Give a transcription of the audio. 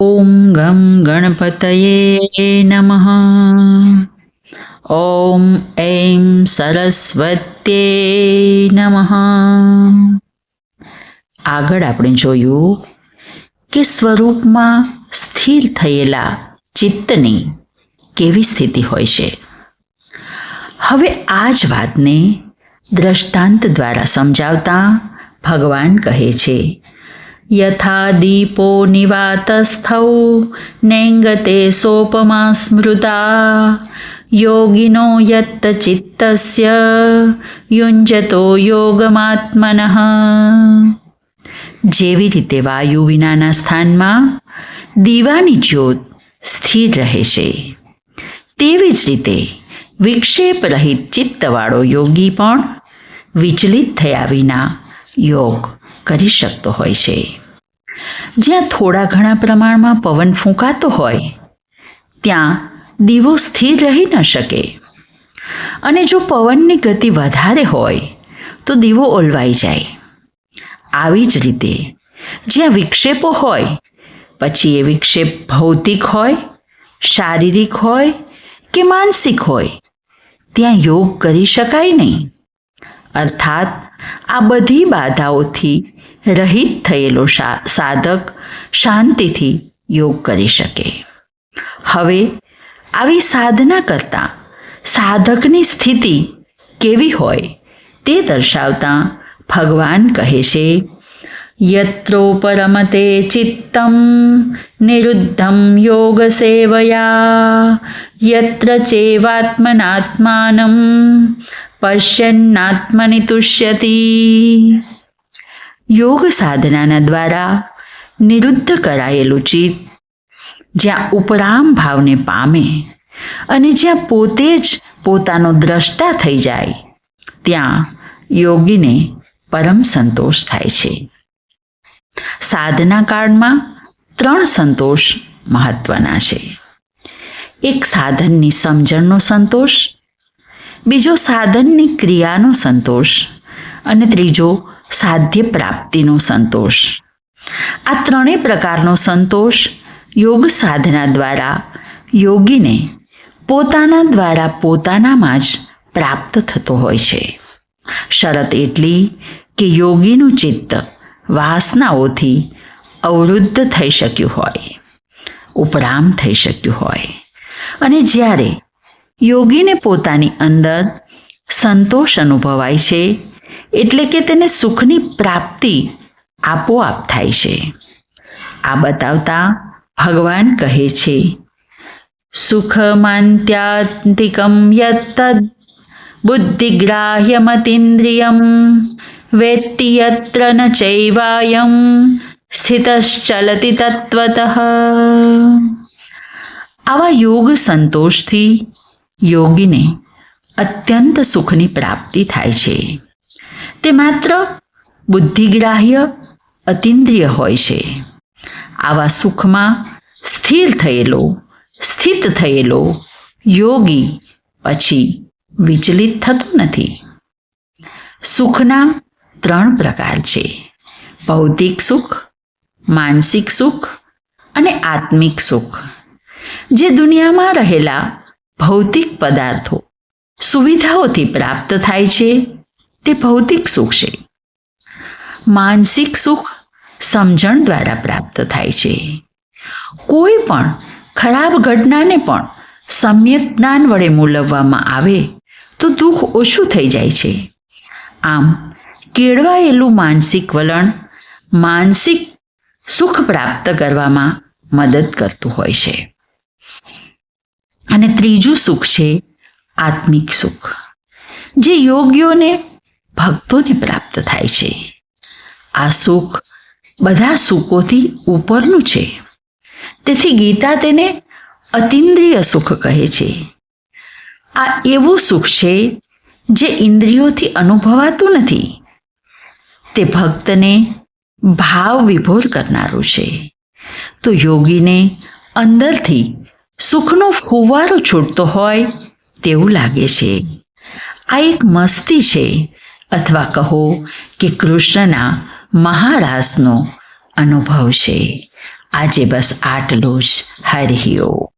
ઓમ ગમ ગણપતયે નમઃ ઓમ એમ સરસ્વત્યે નમઃ આગળ આપણે જોયું કે સ્વરૂપમાં સ્થિર થયેલા ચિત્તની કેવી સ્થિતિ હોય છે. હવે આ જ વાતને દ્રષ્ટાંત દ્વારા સમજાવતા ભગવાન કહે છે. યથા દીપો નિવાતસ્થૌ નેંગતે સોપમા સ્મૃતા યોગિનો યત્ત ચિત્તસ્ય યુંજતો યોગમાત્મન જેવી રીતે વાયુ વિનાના સ્થાનમાં દીવાની જ્યોત સ્થિર રહે છે તેવી જ રીતે વિક્ષેપ રહિત ચિત્તવાળો યોગી પણ વિચલિત થયા વિના યોગ કરી શકતો હોય છે. જ્યાં થોડા ઘણા પ્રમાણમાં પવન ફૂંકાતો હોય, ત્યાં દીવો સ્થિર રહી ન શકે. અને જો પવનની ગતિ વધારે હોય, તો દીવો ઓલવાઈ જાય. આવી જ રીતે, જ્યાં વિક્ષેપો હોય, પછી એ વિક્ષેપ ભૌતિક હોય, શારીરિક હોય કે માનસિક હોય, ત્યાં યોગ કરી શકાય નહીં. અર્થાત આ બધી બાધાઓથી રહિત થયેલો સાધક શાંતિથી યોગ કરી શકે. હવે, આવી સાધના કરતાં સાધકની સ્થિતિ કેવી હોય તે દર્શાવતા ભગવાન કહે છે યત્રો પરમતે ચિત્તમ નિરુદ્ધમ યોગ સેવયા યત્ર ચેવાત્મનાત્માનમ પશ્યન્નાત્મનિ તુષ્યતિ યોગ સાધનાના દ્વારા નિરુદ્ધ કરાયેલું ચિત્ત જ્યાં ઉપરામ ભાવને પામે અને જ્યાં પોતે જ પોતાનો દ્રષ્ટા થઈ જાય ત્યાં યોગીને પરમ સંતોષ થાય છે સાધના કાળમાં ત્રણ સંતોષ મહત્વના છે. એક સાધનની સમજણનો સંતોષ, બીજો સાધનની ક્રિયાનો સંતોષ અને ત્રીજો સાધ્ય પ્રાપ્તિનો સંતોષ. આ ત્રણેય પ્રકારનો સંતોષ યોગ સાધના દ્વારા યોગીને પોતાના દ્વારા પોતાનામાં જ પ્રાપ્ત થતો હોય છે. શરત એટલી કે યોગીનું ચિત્ત વાસનાઓથી અવરુદ્ધ થઈ શક્યું હોય, ઉપરામ થઈ શક્યું હોય. અને જ્યારે યોગીને પોતાની અંદર સંતોષ અનુભવાય છે, એટલે કે તેને સુખની પ્રાપ્તિ આપોઆપ થાય છે. આ બતાવતા ભગવાન કહે છે સુખમાંત્યાંતિકમ યત્તદ બુદ્ધિગ્રાહ્યમતીન્દ્રિયમ વેત્તિ ન ચૈવાયમ સ્થિતશ્ચલતિ તત્વતઃ આવા યોગ સંતોષથી યોગીને અત્યંત સુખની પ્રાપ્તિ થાય છે તે માત્ર બુદ્ધિગ્રાહ્ય અતિન્દ્રિય હોય છે આવા સુખમાં સ્થિર થયેલો સ્થિત થયેલો યોગી પછી વિચલિત થતો નથી સુખના ત્રણ પ્રકાર છે. ભૌતિક સુખ, માનસિક સુખ અને આત્મિક સુખ. જે દુનિયામાં રહેલા ભૌતિક પદાર્થો સુવિધાઓથી પ્રાપ્ત થાય છે, તે ભૌતિક સુખ છે. માનસિક સુખ સમજણ દ્વારા પ્રાપ્ત થાય છે. કોઈ પણ ખરાબ ઘટનાને પણ સમ્યક જ્ઞાન વડે મૂલવવામાં આવે તો દુઃખ ઓછું થઈ જાય છે. આમ કેળવાયેલું માનસિક વલણ માનસિક સુખ પ્રાપ્ત કરવામાં મદદ કરતું હોય છે. અને ત્રીજું સુખ છે આત્મિક સુખ, જે યોગ્યોને, ભક્તોને પ્રાપ્ત થાય છે. આ સુખ બધા સુખોથી ઉપરનું છે. તેથી ગીતા તેને અતિન્દ્રિય સુખ કહે છે. આ એવું સુખ છે જે ઇન્દ્રિયોથી અનુભવાતું નથી તે ભક્તને ભાવ વિભોર કરનારું છે. તો યોગીને અંદરથી સુખનો ફુવારો છૂટતો હોય તેવું લાગે છે. આ એક મસ્તી છે. અથવા કહો કે કૃષ્ણના મહારાસનો અનુભવ છે. આજે બસ આટલું જ. હરિ ઓમ.